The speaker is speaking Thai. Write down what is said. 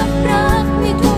กับรักไม่ท